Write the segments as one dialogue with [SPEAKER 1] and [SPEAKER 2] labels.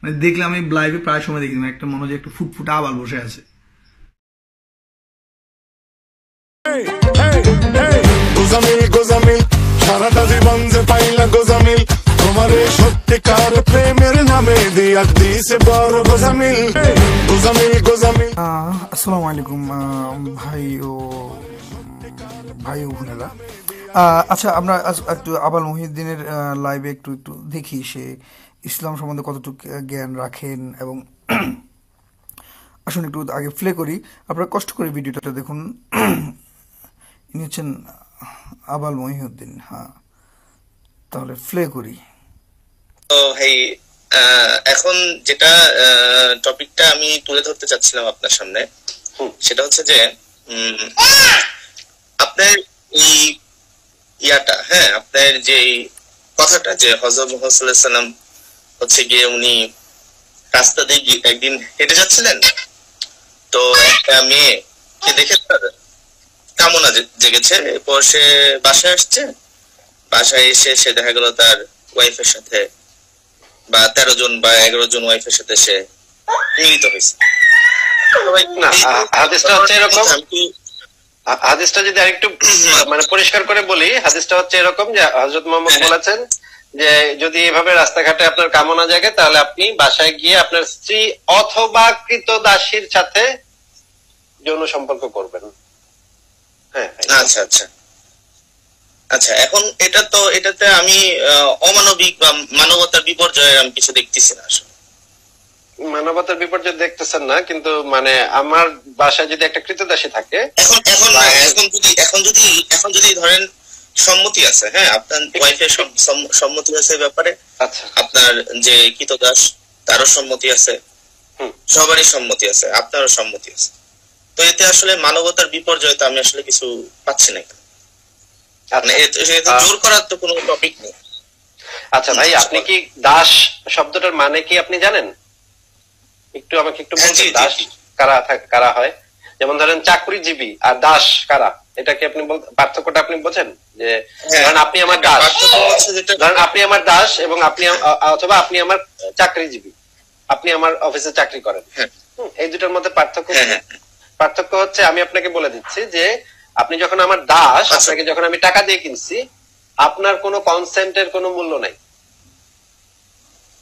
[SPEAKER 1] মানে দেখলে আমি লাইভে প্রায় সময় দেখি একটা মনে হয় একটু ফুটফুটে আবার বসে আছে।
[SPEAKER 2] গোজামিল গোজামিল সারাটা জীবন যে পাইলা গোজামিল তোমার সত্যিকার প্রেমের নামে দিয়া দিছে বড় গোজামিল। গোজামিল গোজামিল।
[SPEAKER 1] আসসালামু আলাইকুম ভাই ও ভাই ও বোনেরা। আচ্ছা আমরা একটু আবাল মহিউদ্দিনের লাইভে একটু একটু দেখি সে ইসলাম সম্বন্ধে কতটুকু জ্ঞান রাখেন এবং আসুন একটু আগে প্লে করি। আপনারা কষ্ট করে ভিডিওটা দেখুন। ইনি হচ্ছেন আবাল মহিউদ্দিন হ্যাঁ। তাহলে প্লে করি।
[SPEAKER 3] তো ভাই এখন যেটা টপিকটা আমি তুলে ধরতে চাচ্ছিলাম আপনার সামনে সেটা হচ্ছে যে আপনার এই ইয়াটা হ্যাঁ আপনার যে কথাটা যে হজরত মোহাম্মদ সাল্লাল্লাহু আলাইহি সাল্লাম হচ্ছে গিয়ে উনি রাস্তা দিয়ে একদিন হেঁটে যাচ্ছিলেন তো একটা মেয়ে কে দেখে তার কামনা জেগেছে এরপর সে বাসায় আসছে বাসায় এসে সে দেখা গেল তার ওয়াইফের সাথে বা তেরো জন বা এগারো জন ওয়াইফের সাথে সে মিলিত হয়েছে
[SPEAKER 4] না, হা- হাদিসটা হচ্ছে এরকম। হাদিসটা যদি আরেকটু মানে পরিষ্কার করে বলি হাদিসটা হচ্ছে এরকম যে হজরত মোহাম্মদ
[SPEAKER 3] হ্যাঁ।
[SPEAKER 4] বলেছেন যে যদি এভাবে রাস্তাঘাটে আপনার কামনা জাগে তাহলে আপনি বাসায় গিয়ে আপনার স্ত্রী অথবা কৃত দাসীর সাথে যৌন সম্পর্ক করবেন। হ্যাঁ
[SPEAKER 3] আচ্ছা আচ্ছা। আচ্ছা এখন এটা তো এটাতে আমি অমানবিক বা মানবতার বিপর্যয়ের আমি কিছু দেখতেছি না আসলে।
[SPEAKER 4] মানবতার বিপর্যয় দেখতেছেন না কিন্তু মানে আমার বাসায় যদি একটা কৃতদাসী থাকে
[SPEAKER 3] এখন এখন এখন যদি এখন যদি এখন যদি ধরেন সম্মতি আছে হ্যাঁ আপনার ওয়াইফের সম্মতি আছে ব্যাপারে
[SPEAKER 4] আচ্ছা।
[SPEAKER 3] আপনার যে কৃতদাস তারও সম্মতি আছে
[SPEAKER 4] হুম।
[SPEAKER 3] সবারই সম্মতি আছে আপনারও সম্মতি আছে। তো এতে আসলে মানবতার বিপর্যয় তো আমি আসলে কিছু পাচ্ছি না মানে
[SPEAKER 4] আচ্ছা।
[SPEAKER 3] জোর করার তো কোনো টপিক নেই।
[SPEAKER 4] আচ্ছা ভাই আপনি কি দাস শব্দটার মানে কি আপনি জানেন? একটু আমাকে একটু
[SPEAKER 3] হ্যাঁ, জি,
[SPEAKER 4] দাস। কারা কারা হয় যেমন ধরেন চাকরিজীবী আর দাস কারা এটা কি আপনি পার্থক্যটা আপনি বোঝেন যে
[SPEAKER 3] হ্যাঁ।
[SPEAKER 4] ধরেন আপনি আমার দাস ধরেন আপনি আমার দাস এবং আপনি অথবা আপনি আমার চাকরিজীবী আপনি আমার অফিসে চাকরি করেন
[SPEAKER 3] হ্যাঁ।
[SPEAKER 4] এই দুটোর মধ্যে পার্থক্য। পার্থক্য হচ্ছে আমি আপনাকে বলে দিচ্ছি যে আপনি যখন আমার দাস
[SPEAKER 3] আচ্ছা।
[SPEAKER 4] আপনাকে যখন আমি টাকা দিয়ে কিনছি আপনার কোনো কনসেন্টের কোনো মূল্য নাই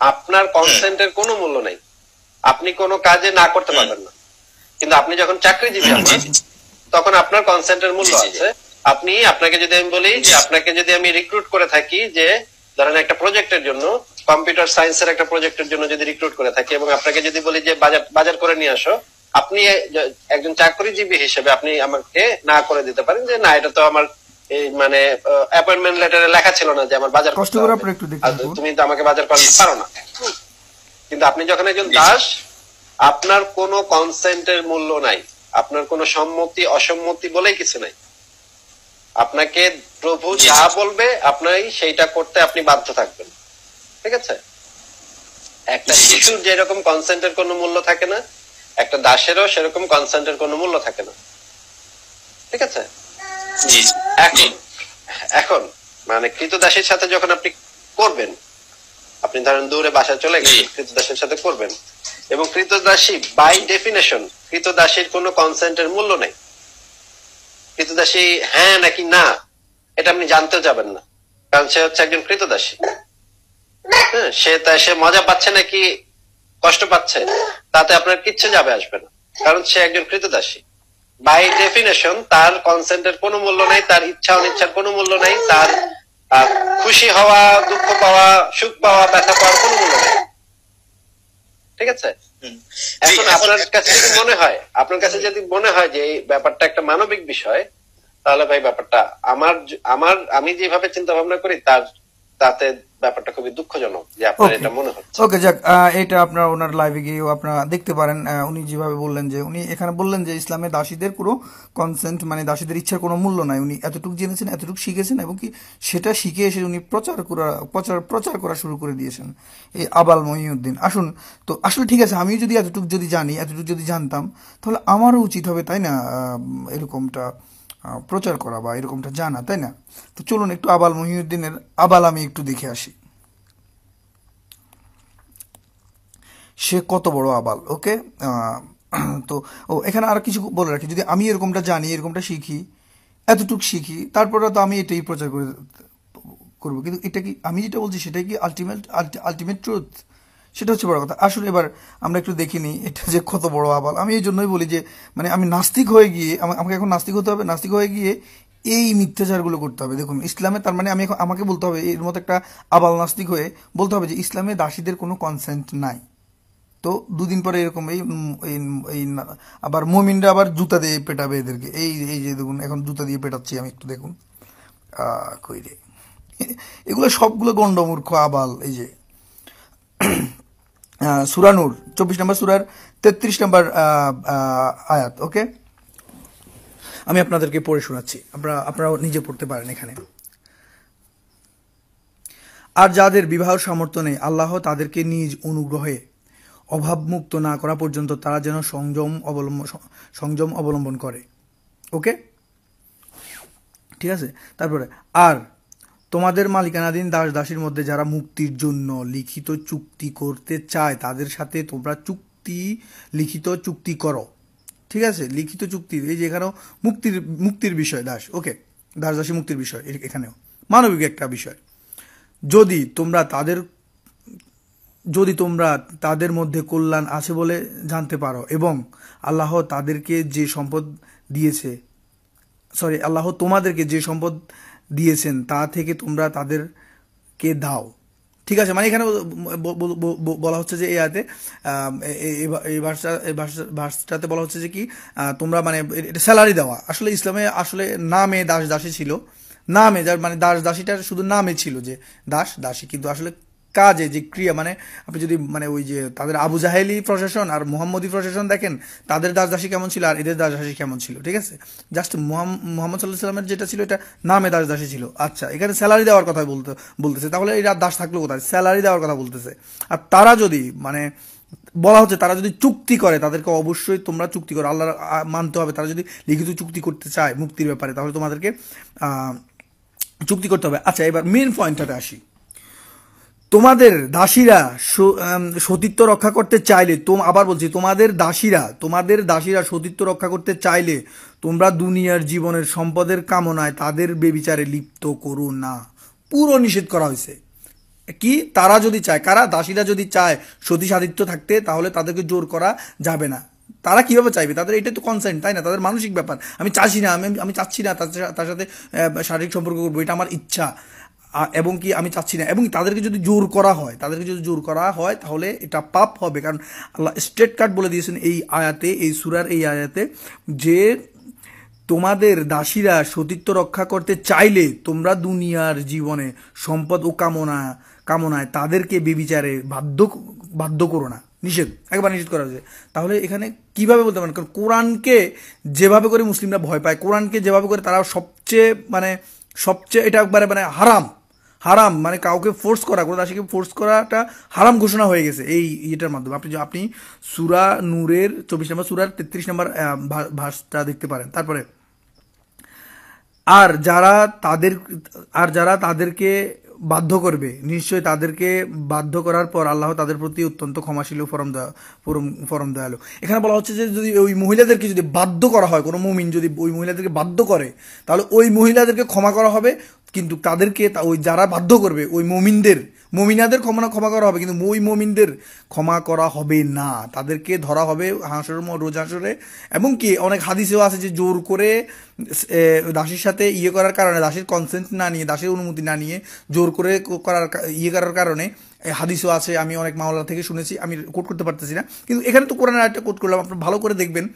[SPEAKER 4] আপনার কনসেন্টের কোনো মূল্য নাই আপনি কোনো কাজে না করতে পারবেন না কিন্তু আপনি যখন চাকরিজীবী
[SPEAKER 3] জি।
[SPEAKER 4] তখন আপনার কনসেন্টের মূল্য। আছে আপনি আপনাকে যদি আমি বলি যে আপনাকে যদি আমি রিক্রুট করে থাকি যে ধরেন একটা প্রজেক্টের জন্য কম্পিউটার সায়েন্সের একটা প্রজেক্টের জন্য যদি রিক্রুট করে থাকি এবং আপনাকে যদি বলি যে বাজার বাজার করে নিয়ে আসো আপনি একজন চাকরিজীবী হিসেবে আপনি আমাকে না করে দিতে পারেন যে না এটা তো আমার এই মানে অ্যাপয়েন্টমেন্ট লেটারে লেখা ছিল না যে আমার বাজার করতে। তুমি তো আমাকে বাজার করতে পারো না। কিন্তু আপনি যখন একজন। দাস আপনার কোনো কনসেন্টের মূল্য নাই। আপনার কোনো সম্মতি অসম্মতি বলেই কিছু নাই। আপনাকে প্রভু যা বলবে আপনার সেইটা করতে আপনি বাধ্য থাকবেন। ঠিক আছে? একটা। শিশুর যেরকম কনসেন্টের কোনো মূল্য থাকে না একটা দাসেরও সেরকম কনসেন্টের কোনো মূল্য থাকে না। ঠিক আছে? এখন এখন মানে কৃতদাসের সাথে যখন আপনি করবেন আপনি ধরেন দূরে বাসা চলে গেছেন কৃতদাসের সাথে করবেন। এবং কৃতদাসী বাই ডেফিনেশন কৃতদাসীর কোনো কনসেন্টের মূল্য নেই। কৃতদাসী হ্যাঁ নাকি না এটা আপনি জানতেও যাবেন না। কারণ সে হচ্ছে একজন কৃতদাসী। হ্যাঁ সে তাই সে মজা পাচ্ছে নাকি কষ্ট পাচ্ছে তাতে আপনার কিচ্ছু যাবে আসবে না। কারণ সে একজন কৃতদাসী। বাই ডেফিনেশন তার কনসেন্টের কোনো মূল্য নাই তার ইচ্ছা অনিচ্ছার কোনো মূল্য নাই তার খুশি হওয়া দুঃখ পাওয়া সুখ পাওয়া ব্যথা পাওয়ার কোনো মূল্য নেই। ঠিক আছে। এখন আপনার কাছে যদি মনে হয় আপনার কাছে যদি মনে হয় যে এই ব্যাপারটা একটা মানবিক বিষয় তাহলে ভাই ব্যাপারটা আমার আমার আমি যেভাবে চিন্তা ভাবনা করি তার তাতে ব্যাপারটা খুবই দুঃখজনক যে আপনার এটা মনে হচ্ছে।
[SPEAKER 1] ওকে যাক এটা আপনার ওনার লাইভে গিয়েও আপনারা দেখতে পারেন। উনি যেভাবে বললেন যে উনি এখানে বললেন যে ইসলামে দাসীদের পুরো কনসেন্ট মানে দাসীদের ইচ্ছার কোনো মূল্য নাই। উনি এতটুকু জেনেছেন এতটুকু শিখেছেন এবং কি সেটা শিখে এসে উনি প্রচার করা প্রচার প্রচার করা শুরু করে দিয়েছেন। এই আবাল মহিউদ্দিন আসুন। তো আসলে ঠিক আছে আমি যদি এতটুকু যদি জানি এতটুকু যদি জানতাম তাহলে আমারও উচিত হবে তাই না? এরকমটা প্রচার করা বা এরকমটা জানা, তাই না? তো চলুন একটু আবাল মহিউদ্দিনের আবাল আমি একটু দেখে আসি। সে কত বড় আবাল, ওকে? তো ও, এখানে আর কিছু বলে রাখি। যদি আমি এরকমটা জানি, এরকমটা শিখি, এতটুক শিখি, তারপরে তো আমি এটাই প্রচার করে করব। কিন্তু এটা কি, আমি যেটা বলছি সেটাই কি আলটিমেট আলটিমেট ট্রুথ সেটা হচ্ছে বড় কথা। আসলে এবার আমরা একটু দেখিনি এটা যে কত বড় আবাল। আমি এই জন্যই বলি যে মানে আমি নাস্তিক হয়ে গিয়ে, আমা- আমাকে এখন নাস্তিক হতে হবে, নাস্তিক হয়ে গিয়ে এই মিথ্যাচারগুলো করতে হবে। দেখুন, ইসলামে তার মানে আমি এখন, আমাকে বলতে হবে, এর মতো একটা আবাল নাস্তিক হয়ে বলতে হবে যে, ইসলামে দাসীদের কোনো কনসেন্ট নাই। তো দুদিন পরে এরকম এই এই আবার মমিনরা আবার জুতা দিয়ে পেটাবে এদেরকে। এই এই যে দেখুন, এখন জুতা দিয়ে পেটাচ্ছি আমি একটু, দেখুন। কই রে? এগুলো সবগুলো গণ্ডমূর্খ আবাল, এই যে। সুরানুর চব্বিশ নম্বর সুরার তেত্রিশ নম্বর আয়াত, ওকে? আমি আপনাদেরকে পড়ে শোনাচ্ছি। আপনারা আপনারাও নিজে পড়তে পারেন এখানে। আর যাদের বিবাহ সামর্থ্য নেই, আল্লাহ তাদেরকে নিজ অনুগ্রহে অভাবমুক্ত না করা পর্যন্ত তারা যেন সংযম অবলম্বন সংযম অবলম্বন করে, ওকে? ঠিক আছে? তারপরে, আর তোমাদের মালিকানাধীন দাস দাসীর মধ্যে যারা মুক্তির জন্য লিখিত চুক্তি করতে চায়, তাদের সাথে তোমরা চুক্তি, লিখিত চুক্তি করো। ঠিক আছে? লিখিত চুক্তি, এই যে এখানেও মুক্তির মুক্তির বিষয় দাস। ওকে দাস দাসী মুক্তির বিষয় এখানেও। মানবিক একটা বিষয়। যদি তোমরা তাদের, যদি তোমরা তাদের মধ্যে কল্যাণ আছে বলে জানতে পারো এবং আল্লাহ তাদেরকে যে সম্পদ দিয়েছে, সরি, আল্লাহ তোমাদেরকে যে সম্পদ দিয়েছেন, তা থেকে তোমরা তাদেরকে দাও। ঠিক আছে মানে এখানে বলা হচ্ছে যে এ- এই ভাষা এই ভার্সটাতে বলা হচ্ছে যে কি তোমরা মানে এটা স্যালারি দেওয়া। আসলে ইসলামে আসলে নামে দাস দাসী ছিল। নামে, যার মানে দাস দাসীটার শুধু নামে ছিল যে, দাস দাসী। কিন্তু আসলে কাজে, যে ক্রিয়া মানে আপনি যদি মানে ওই যে তাদের আবু জাহেলি প্রশাসন আর মোহাম্মদী প্রশাসন দেখেন, তাদের দাস দাসী কেমন ছিল আর এদের দাস দাসী কেমন ছিল, ঠিক আছে? জাস্ট মোহাম্মদ সাল্লাহ সাল্লামের যেটা ছিল, এটা নামে দাস দাসী ছিল। আচ্ছা এখানে স্যালারি দেওয়ার কথা বলতে, বলতেছে। তাহলে এরা দাস থাকল কোথায়? স্যালারি দেওয়ার কথা বলতেছে। আর তারা যদি মানে বলা হচ্ছে তারা যদি চুক্তি করে, তাদেরকে অবশ্যই তোমরা চুক্তি করো আল্লাহ মানতে হবে। তারা যদি লিখিত চুক্তি করতে চায় মুক্তির ব্যাপারে, তাহলে তোমাদেরকে চুক্তি করতে হবে। আচ্ছা এবার মেন পয়েন্টটাতে আসি। তোমাদের দাসীরা সতীত্ব রক্ষা করতে চাইলে তোম আবার বলছি, তোমাদের দাসীরা তোমাদের দাসীরা সতীত্ব রক্ষা করতে চাইলে তোমরা দুনিয়ার জীবনের সম্পদের কামনায় তাদের বেবিচারে লিপ্ত করো না। পুরো নিষেধ করা হয়েছে। কি? তারা যদি চায়, কারা? দাসীরা যদি চায় সতী সাধিত্য থাকতে, তাহলে তাদেরকে জোর করা যাবে না। তারা কীভাবে চাইবে? তাদের এটা তো কনসেন্ট তাই না? তাদের মানসিক ব্যাপার। আমি চাচ্ছি না, আমি আমি চাচ্ছি না তার সাথে শারীরিক সম্পর্ক করব, এটা আমার ইচ্ছা। এবং কি আমি চাচ্ছি না। এবং তাদেরকে যদি জোর করা হয়, তাদেরকে যদি জোর করা হয়, তাহলে এটা পাপ হবে। কারণ আল্লাহ স্টেট কার্ড বলে দিয়েছেন এই আয়াতে, এই সুরার এই আয়াতে, যে তোমাদের দাসীরা সতীত্ব রক্ষা করতে চাইলে তোমরা দুনিয়ার জীবনে সম্পদ ও কামনা, কামনায় তাদেরকে বেবিচারে বাধ্য বাধ্য করো না। নিষেধ, একবার নিষেধ করা হয়েছে। তাহলে এখানে কীভাবে বলতে পারেন? কারণ কোরআনকে যেভাবে করে মুসলিমরা ভয় পায়, কোরআনকে যেভাবে করে তারা সবচেয়ে মানে সবচেয়ে এটা একবারে মানে হারাম। হারাম মানে কাউকে ফোর্স করা, কোনো দাসীকে ফোর্স করাটা হারাম ঘোষণা হয়ে গেছে এই ইয়েটার মাধ্যমে। আপনি আপনি সুরা নূরের চব্বিশ নম্বর, সুরার তেত্রিশ নম্বর ভাষটা দেখতে পারেন। তারপরে, আর যারা তাদের, আর যারা তাদেরকে বাধ্য করবে, নিশ্চয়ই তাদেরকে বাধ্য করার পর আল্লাহ তাদের প্রতি অত্যন্ত ক্ষমাশীল ফরম ফরম ফরম দয়ালু। এখানে বলা হচ্ছে যে যদি ওই মহিলাদেরকে যদি বাধ্য করা হয়, কোনো মুমিন যদি ওই মহিলাদেরকে বাধ্য করে, তাহলে ওই মহিলাদেরকে ক্ষমা করা হবে কিন্তু তাদেরকে তা- ওই যারা বাধ্য করবে, ওই মমিনদের, মমিনাদের ক্ষমা ক্ষমা করা হবে, কিন্তু ওই মমিনদের ক্ষমা করা হবে না। তাদেরকে ধরা হবে হাঁসের রোজ হাঁসরে। এবং কি, অনেক হাদিসেও আছে যে জোর করে দাসীর সাথে ইয়ে করার কারণে, দাসীর কনসেন্ট না নিয়ে, দাসের অনুমতি না নিয়ে জোর করে করার ইয়ে করার কারণে হাদিসও আছে, আমি অনেক মামলা থেকে শুনেছি, আমি কোট করতে পারতেছি না। কিন্তু এখানে তো কোরআনের একটা কোট করলাম, আপনার ভালো করে দেখবেন।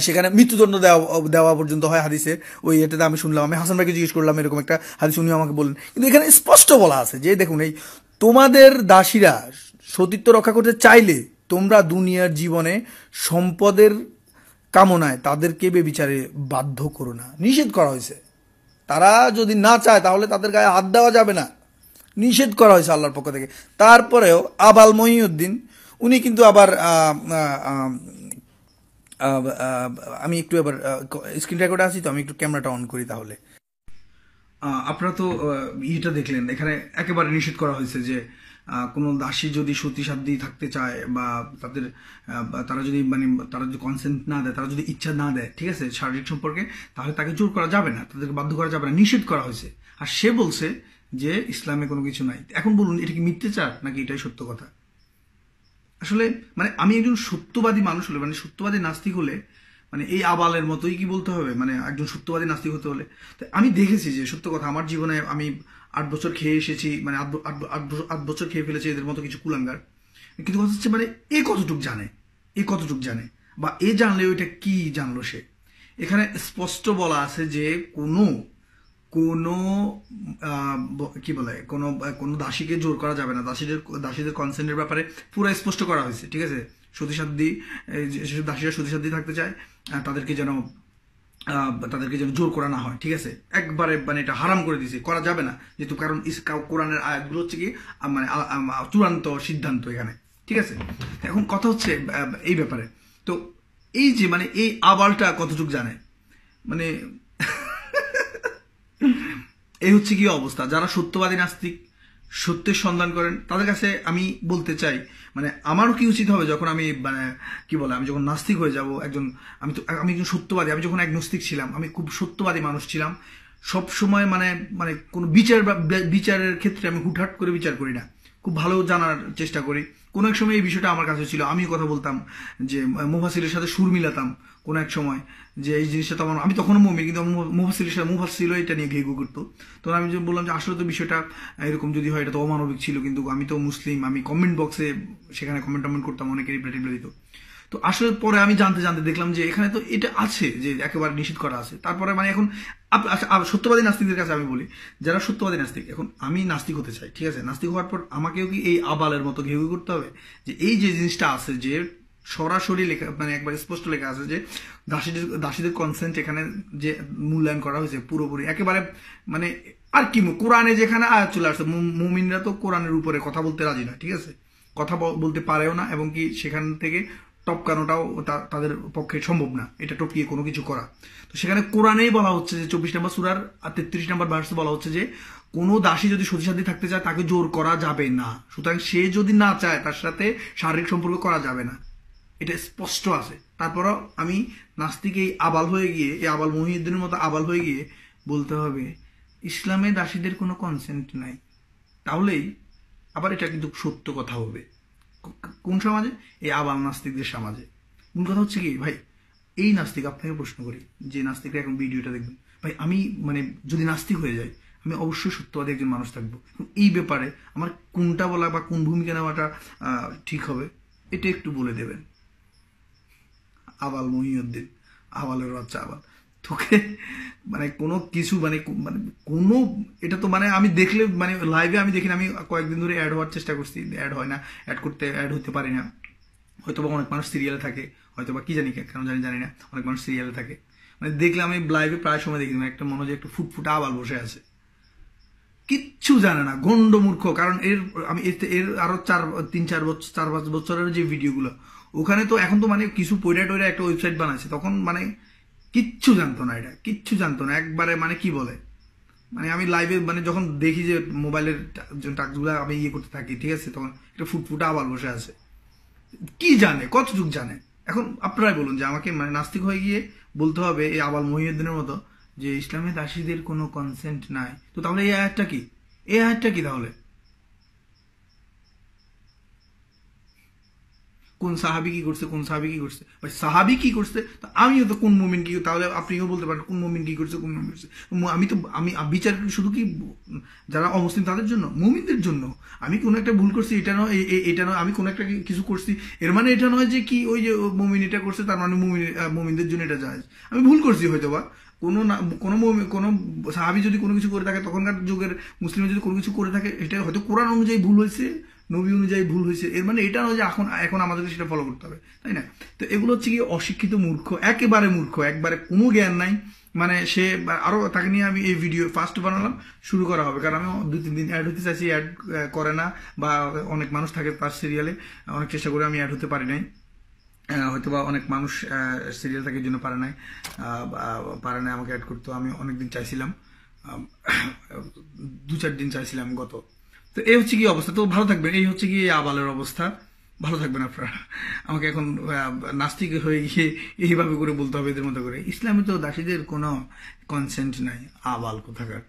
[SPEAKER 1] সেখানে মৃত্যুদণ্ড দেওয়া দেওয়া পর্যন্ত হয় হাদিসে ওই এটাতে আমি শুনলাম, আমি হাসান ভাইকে জিজ্ঞেস করলাম, এরকম একটা হাদিস উনিও আমাকে বললেন। কিন্তু এখানে স্পষ্ট বলা আছে যে, দেখুন এই তোমাদের দাসীরা সতীত্ব রক্ষা করতে চাইলে তোমরা দুনিয়ার জীবনে সম্পদের কামনায় তাদেরকে বেবিচারে বাধ্য করো না। নিষেধ করা হয়েছে। তারা যদি না চায়, তাহলে তাদের গায়ে হাত দেওয়া যাবে না। নিষেধ করা হয়েছে আল্লাহর পক্ষ থেকে। তারপরেও আবাল মহিউদ্দিন, উনি কিন্তু আবার আমি একটু এবার স্ক্রিন রেকর্ডে আছি তো, আমি একটু ক্যামেরাটা অন করি তাহলে। আপনারা তো ইয়েটা দেখলেন, এখানে একেবারে নিষেধ করা হয়েছে যে কোনো দাসী যদি সতী সাধ্যী থাকতে চায় বা তাদের তারা যদি মানে তারা যদি কনসেন্ট না দেয়, তারা যদি ইচ্ছা না দেয়, ঠিক আছে, শারীরিক সম্পর্কে, তাহলে তাকে জোর করা যাবে না, তাদেরকে বাধ্য করা যাবে না, নিষেধ করা হয়েছে। আর সে বলছে যে, ইসলামে কোনো কিছু নাই। এখন বলুন, এটা কি মিথ্যাচার, নাকি এটাই সত্য কথা? আসলে মানে আমি একজন সত্যবাদী মানুষ হলে মানে সত্যবাদী নাস্তিক হলে মানে এই আবালের মতোই কি বলতে হবে? মানে একজন সত্যবাদী নাস্তিক হতে হলে। তো আমি দেখেছি যে, সত্য কথা, আমার জীবনে আমি আট বছর খেয়ে এসেছি মানে আট বছর খেয়ে ফেলেছি এদের মতো কিছু কুলাঙ্গার। কিন্তু কথা হচ্ছে মানে এ কতটুক জানে? এ কতটুক জানে? বা এ জানলে ওইটা কি জানলো সে? এখানে স্পষ্ট বলা আছে যে, কোনো কোনো কি বলে, কোনো কোনো দাসীকে জোর করা যাবে না। দাসীদের দাসীদের কনসেন্টের ব্যাপারে পুরো স্পষ্ট করা হয়েছে, ঠিক আছে? সতীসাধ্যী যেসব দাসীরা সতীসাধ্যী থাকতে চায় তাদেরকে যেন তাদেরকে যেন জোর করা না হয়, ঠিক আছে? একবারে মানে এটা হারাম করে দিয়েছে, করা যাবে না, যেহেতু কারণ কোরআনের আয়াতগুলো হচ্ছে কি মানে চূড়ান্ত সিদ্ধান্ত এখানে, ঠিক আছে? এখন কথা হচ্ছে এই ব্যাপারে। তো এই যে মানে এই আবালটা কতটুক জানে? মানে এই হচ্ছে কি অবস্থা? যারা সত্যবাদী নাস্তিক, সত্যের সন্ধান করেন, তাদের কাছে আমি বলতে চাই মানে আমারও কি উচিত হবে যখন আমি মানে কি বলে, আমি যখন নাস্তিক হয়ে যাব, একজন, আমি তো, আমি একজন সত্যবাদী, আমি যখন এক নাস্তিক ছিলাম, আমি খুব সত্যবাদী মানুষ ছিলাম, সব সময় মানে মানে কোনো বিচার বিচারের ক্ষেত্রে আমি হুটহাট করে বিচার করি না। খুব ভালো জানার চেষ্টা করি। কোনো এক সময় এই বিষয়টা আমার কাছে ছিল। আমি কথা বলতাম যে মুফাসিলের সাথে সুর মিলাতাম কোনো এক সময় যে, এই জিনিসটা তো আমার আমি তখনও মমি, কিন্তু মুফাসিলের সাথে মুফাসিলও এটা নিয়ে ঘেঘু করতো। তো আমি যে বললাম যে, আসলে তো বিষয়টা এরকম যদি হয়, এটা তো অমানবিক ছিল, কিন্তু আমি তো মুসলিম, আমি কমেন্ট বক্সে সেখানে কমেন্ট টমেন্ট করতাম, অনেকে রিপ্লাই টিপ্লাই দিত। তো আসলে পরে আমি জানতে জানতে দেখলাম যে এখানে তো এটা আছে যে একেবারে নিষেধ করা আছে। তারপরে মানে এখন আচ্ছা, সত্যবাদী নাস্তিকদের কাছে আমি বলি যারা সত্যবাদী নাস্তিক এখন আমি নাস্তিক হতে চাই ঠিক আছে? নাস্তিক হওয়ার পর আমাকেও কি এই আবালের মতো ঘেউ করতে হবে? যে এই যে জিনিসটা আছে যে সরাসরি লেখা মানে একবার স্পষ্ট লেখা আছে যে দাসীদের দাসীদের কনসেন্ট এখানে যে মূল্যায়ন করা হয়েছে পুরোপুরি একেবারে মানে আর কি কোরআনে যেখানে আয়াত চলে আসছে মুমিনরা তো কোরআনের উপরে কথা বলতে রাজি না ঠিক আছে? কথা বল- বলতে পারেও না এবং কি সেখান থেকে টপকানোটাও তাদের পক্ষে সম্ভব না, এটা টপকিয়ে কোনো কিছু করা। তো সেখানে কোরআনেই বলা হচ্ছে যে চব্বিশ নম্বর সুরার আর তেত্রিশ নম্বর ভার্সে বলা হচ্ছে যে কোনো দাসী যদি সতীসাথী থাকতে চায় তাকে জোর করা যাবে না। সুতরাং সে যদি না চায় তার সাথে শারীরিক সম্পর্ক করা যাবে না। এটা স্পষ্ট আছে। তারপরও আমি নাস্তিক এই আবাল হয়ে গিয়ে, এই আবাল মহিউদ্দিনের মতো আবাল হয়ে গিয়ে বলতে হবে, ইসলামে দাসীদের কোনো কনসেন্ট নাই। তাহলেই আবার এটা কিন্তু সত্য কথা হবে। কোন সমাজে? এই আবাল নাস্তিকদের সমাজে। মূল কথা হচ্ছে কি, ভাই, এই নাস্তিক আপনাকে প্রশ্ন করি, যে নাস্তিকরা এখন ভিডিওটা দেখবেন, ভাই, আমি মানে যদি নাস্তিক হয়ে যাই, আমি অবশ্যই সত্যবাদী একজন মানুষ থাকব। এই ব্যাপারে আমার কোনটা বলা বা কোন ভূমিকা নেওয়াটা ঠিক হবে, এটা একটু বলে দেবেন। আবাল মহিউদ্দিন আবালের বাচ্চা আবাল। তোকে মানে কোনো কিছু মানে মানে কোনো, এটা তো মানে আমি দেখলে মানে লাইভে আমি দেখি আমি কয়েকদিন ধরে অ্যাড হওয়ার চেষ্টা করছি অ্যাড হয় না অ্যাড করতে অ্যাড হতে পারি না। হয়তো বা অনেক মানুষ সিরিয়ালে থাকে হয়তো বা কি জানি কেন জানি জানি না, অনেক মানুষ সিরিয়ালে থাকে। মানে দেখলে আমি লাইভে প্রায় সময় দেখি মানে একটা মনে হয় একটু ফুটফুটে আবার বসে আছে। কিচ্ছু জানে না, গন্ড মূর্খ, কারণ এর, আমি এর- এর আরও চার, তিন, চার বছর চার পাঁচ বছরের যে ভিডিওগুলো ওখানে তো এখন তো মানে কিছু পয়রা টয়রা একটা ওয়েবসাইট বানাচ্ছে, তখন মানে কিচ্ছু জানতো না এটা, কিচ্ছু জানতো না। একবারে মানে কি বলে? মানে আমি লাইভে মানে যখন দেখি যে মোবাইলের টাকগুলো আমি ইয়ে করতে থাকি, ঠিক আছে, তখন একটা ফুটফুটা আবার বসে আছে। কি জানে, কতটুক জানে? এখন আপনারাই বলুন যে আমাকে মানে নাস্তিক হয়ে গিয়ে বলতে হবে এই আবাল মহিউদ্দিনের মতো যে ইসলামে দাসীদের কোনো কনসেন্ট নাই। তো তাহলে এই আয়াতটা কি? এই আয়াতটা কি তাহলে? কোন সাহাবি কি করছে, কোন সাহাবি কি করছে? ভাই সাহাবি কি করছে, তা আমিও তো কোন মুমিন কি, তাহলে আপনিও বলতে পারেন কোন মুমিন কি করছে, কোন মুমিন করছে। আমি তো আমি বিচার শুধু কি যারা অমুসলিম তাদের জন্য? মুমিনদের জন্য। আমি কোনো একটা ভুল করছি, এটা নয় এটা নয়, আমি কোনো একটা কিছু করছি, এর মানে এটা নয় যে কি ওই যে মুমিন এটা করছে, তার মানে মুমিন মুমিনদের জন্য এটা যায় আমি ভুল করছি হয়তো বা। কোনো না কোনো কোনো সাহাবি যদি কোনো কিছু করে থাকে, তখনকার যুগের মুসলিম যদি কোনো কিছু করে থাকে, এটা হয়তো কোরআন অনুযায়ী ভুল হয়েছে নবী অনুযায়ী ভুল হয়েছে। এর মানে এটা নয় যে এখন এখন আমাদেরকে সেটা ফলো করতে হবে তাই না? তো এগুলো হচ্ছে কি অশিক্ষিত মূর্খ একেবারে মূর্খ একবারে কোনো জ্ঞান নাই। মানে সে বা- আরও তাকে নিয়ে আমি এই ভিডিও ফার্স্ট বানালাম শুরু করা হবে। কারণ আমি দু তিন দিন অ্যাড হতে চাইছি অ্যাড করে না বা অনেক মানুষ থাকে তার সিরিয়ালে অনেক চেষ্টা করে আমি অ্যাড হতে পারি নাই। আহ, হয়তোবা অনেক মানুষ সিরিয়াল থাকার জন্য পারে নাই বা পারে নাই আমাকে অ্যাড করতে। আমি অনেকদিন চাইছিলাম দু চার দিন চাইছিলাম গত তো এই হচ্ছে কি অবস্থা। তো ভালো থাকবেন। এই হচ্ছে কি আবালের অবস্থা। ভালো থাকবেন আপনারা। আমাকে এখন নাস্তিক হয়ে গিয়ে এইভাবে করে বলতে হবে এদের মতো করে। ইসলামে তো দাসীদের কোনো কনসেন্ট নাই। আবাল কোথাকার।